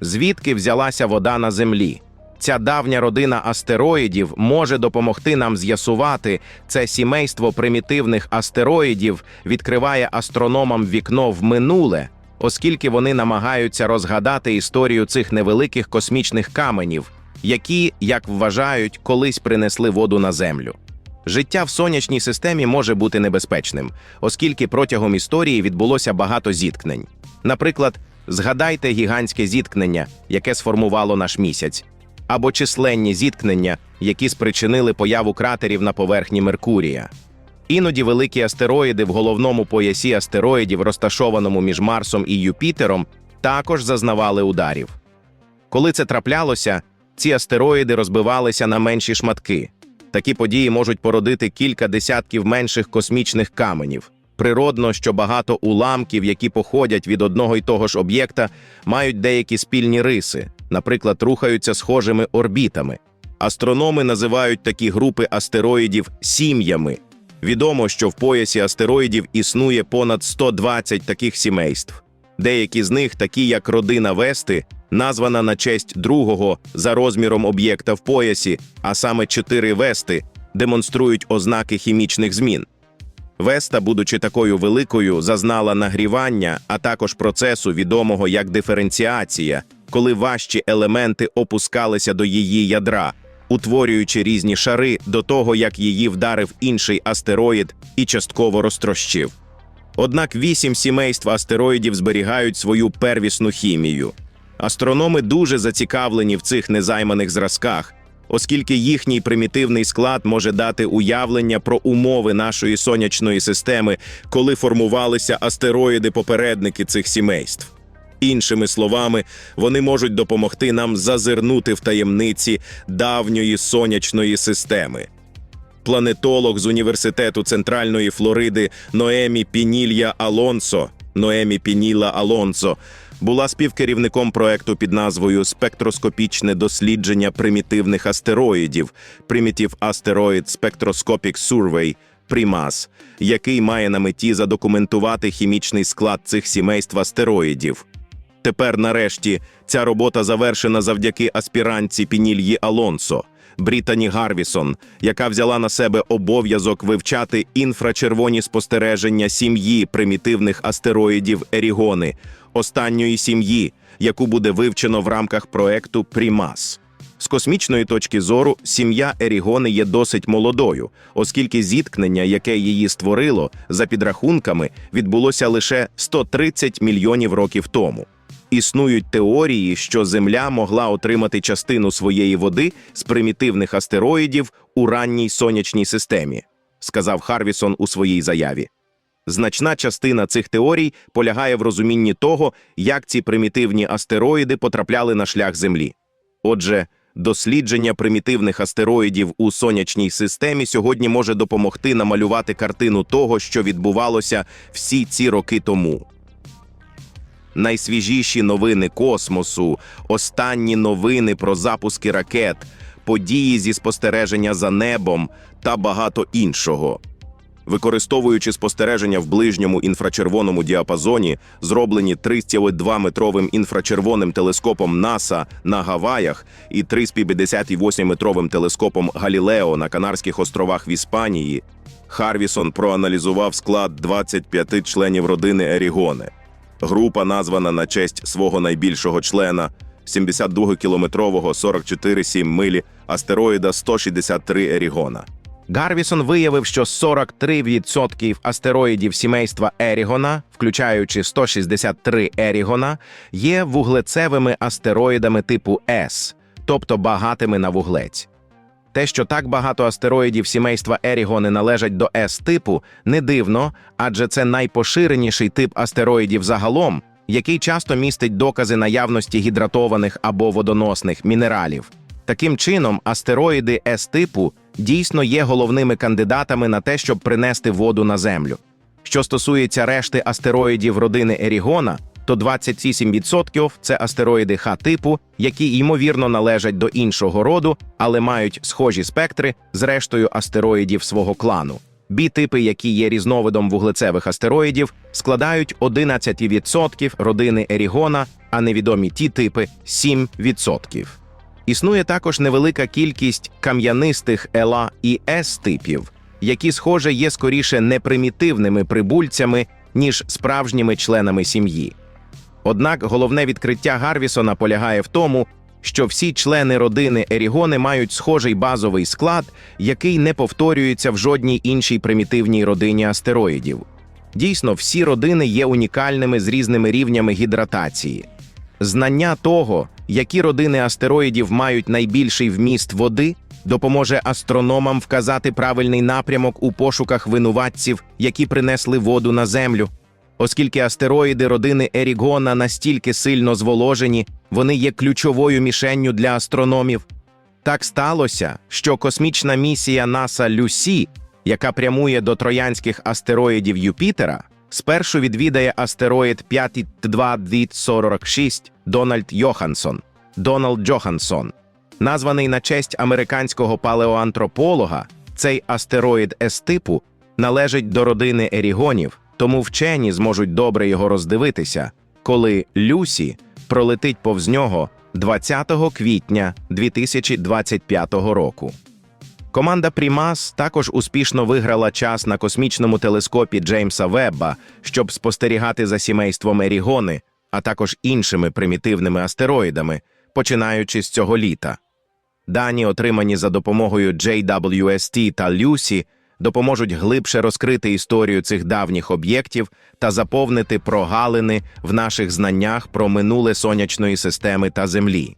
Звідки взялася вода на землі? Ця давня родина астероїдів може допомогти нам з'ясувати, це сімейство примітивних астероїдів відкриває астрономам вікно в минуле, оскільки вони намагаються розгадати історію цих невеликих космічних каменів, які, як вважають, колись принесли воду на землю. Життя в сонячній системі може бути небезпечним, оскільки протягом історії відбулося багато зіткнень. Наприклад, згадайте гігантське зіткнення, яке сформувало наш місяць, або численні зіткнення, які спричинили появу кратерів на поверхні Меркурія. Іноді великі астероїди в головному поясі астероїдів, розташованому між Марсом і Юпітером, також зазнавали ударів. Коли це траплялося, ці астероїди розбивалися на менші шматки. Такі події можуть породити кілька десятків менших космічних каменів. Природно, що багато уламків, які походять від одного й того ж об'єкта, мають деякі спільні риси, наприклад, рухаються схожими орбітами. Астрономи називають такі групи астероїдів сім'ями. Відомо, що в поясі астероїдів існує понад 120 таких сімейств. Деякі з них, такі як родина Вести, названа на честь другого за розміром об'єкта в поясі, а саме чотири Вести, демонструють ознаки хімічних змін. Веста, будучи такою великою, зазнала нагрівання, а також процесу, відомого як диференціація, коли важчі елементи опускалися до її ядра, утворюючи різні шари до того, як її вдарив інший астероїд і частково розтрощив. Однак вісім сімейств астероїдів зберігають свою первісну хімію. Астрономи дуже зацікавлені в цих незайманих зразках, оскільки їхній примітивний склад може дати уявлення про умови нашої сонячної системи, коли формувалися астероїди-попередники цих сімейств. Іншими словами, вони можуть допомогти нам зазирнути в таємниці давньої сонячної системи. Планетолог з університету Центральної Флориди Ноемі Пінілья Алонсо Ноемі Пініла Алонсо була співкерівником проекту під назвою Спектроскопічне дослідження примітивних астероїдів Primitive Asteroid Spectroscopic Survey PRIMAS, який має на меті задокументувати хімічний склад цих сімейств астероїдів. Тепер, нарешті, ця робота завершена завдяки аспірантці Пінільї Алонсо, Брітані Гарвісон, яка взяла на себе обов'язок вивчати інфрачервоні спостереження сім'ї примітивних астероїдів Ерігони, останньої сім'ї, яку буде вивчено в рамках проекту Примас. З космічної точки зору, сім'я Ерігони є досить молодою, оскільки зіткнення, яке її створило, за підрахунками, відбулося лише 130 мільйонів років тому. Існують теорії, що Земля могла отримати частину своєї води з примітивних астероїдів у ранній сонячній системі, сказав Харвісон у своїй заяві. Значна частина цих теорій полягає в розумінні того, як ці примітивні астероїди потрапляли на шлях Землі. Отже, дослідження примітивних астероїдів у сонячній системі сьогодні може допомогти намалювати картину того, що відбувалося всі ці роки тому. Найсвіжіші новини космосу, останні новини про запуски ракет, події зі спостереження за небом та багато іншого. Використовуючи спостереження в ближньому інфрачервоному діапазоні, зроблені 32-метровим інфрачервоним телескопом НАСА на Гаваях і 358-метровим телескопом Галілео на Канарських островах в Іспанії, Харвісон проаналізував склад 25 членів родини Ерігоне. Група названа на честь свого найбільшого члена 72-кілометрового 44,7 милі астероїда 163 Ерігона. Гарвісон виявив, що 43% астероїдів сімейства Ерігона, включаючи 163 Ерігона, є вуглецевими астероїдами типу С, тобто багатими на вуглець. Те, що так багато астероїдів сімейства Ерігони належать до С-типу, не дивно, адже це найпоширеніший тип астероїдів загалом, який часто містить докази наявності гідратованих або водоносних мінералів. Таким чином, астероїди С-типу дійсно є головними кандидатами на те, щоб принести воду на Землю. Що стосується решти астероїдів родини Ерігона, то 28% – це астероїди Х-типу, які ймовірно належать до іншого роду, але мають схожі спектри з рештою астероїдів свого клану. Бі-типи, які є різновидом вуглецевих астероїдів, складають 11% родини Ерігона, а невідомі ті типи 7%. Існує також невелика кількість кам'янистих ела і С-типів, які, схоже, є скоріше непримітивними прибульцями, ніж справжніми членами сім'ї. Однак головне відкриття Гарвісона полягає в тому, що всі члени родини Ерігони мають схожий базовий склад, який не повторюється в жодній іншій примітивній родині астероїдів. Дійсно, всі родини є унікальними з різними рівнями гідратації. Знання того, які родини астероїдів мають найбільший вміст води, допоможе астрономам вказати правильний напрямок у пошуках винуватців, які принесли воду на Землю. Оскільки астероїди родини Ерігона настільки сильно зволожені, вони є ключовою мішенню для астрономів. Так сталося, що космічна місія НАСА Люсі, яка прямує до троянських астероїдів Юпітера, спершу відвідає астероїд 5246 Дональд Йоханссон, Доналд Джохансон. Названий на честь американського палеоантрополога, цей астероїд С-типу належить до родини Ерігонів, тому вчені зможуть добре його роздивитися, коли Люсі пролетить повз нього 20 квітня 2025 року. Команда Прімас також успішно виграла час на космічному телескопі Джеймса Вебба, щоб спостерігати за сімейством Ерігони, а також іншими примітивними астероїдами, починаючи з цього літа. Дані, отримані за допомогою JWST та Люсі, допоможуть глибше розкрити історію цих давніх об'єктів та заповнити прогалини в наших знаннях про минуле сонячної системи та Землі.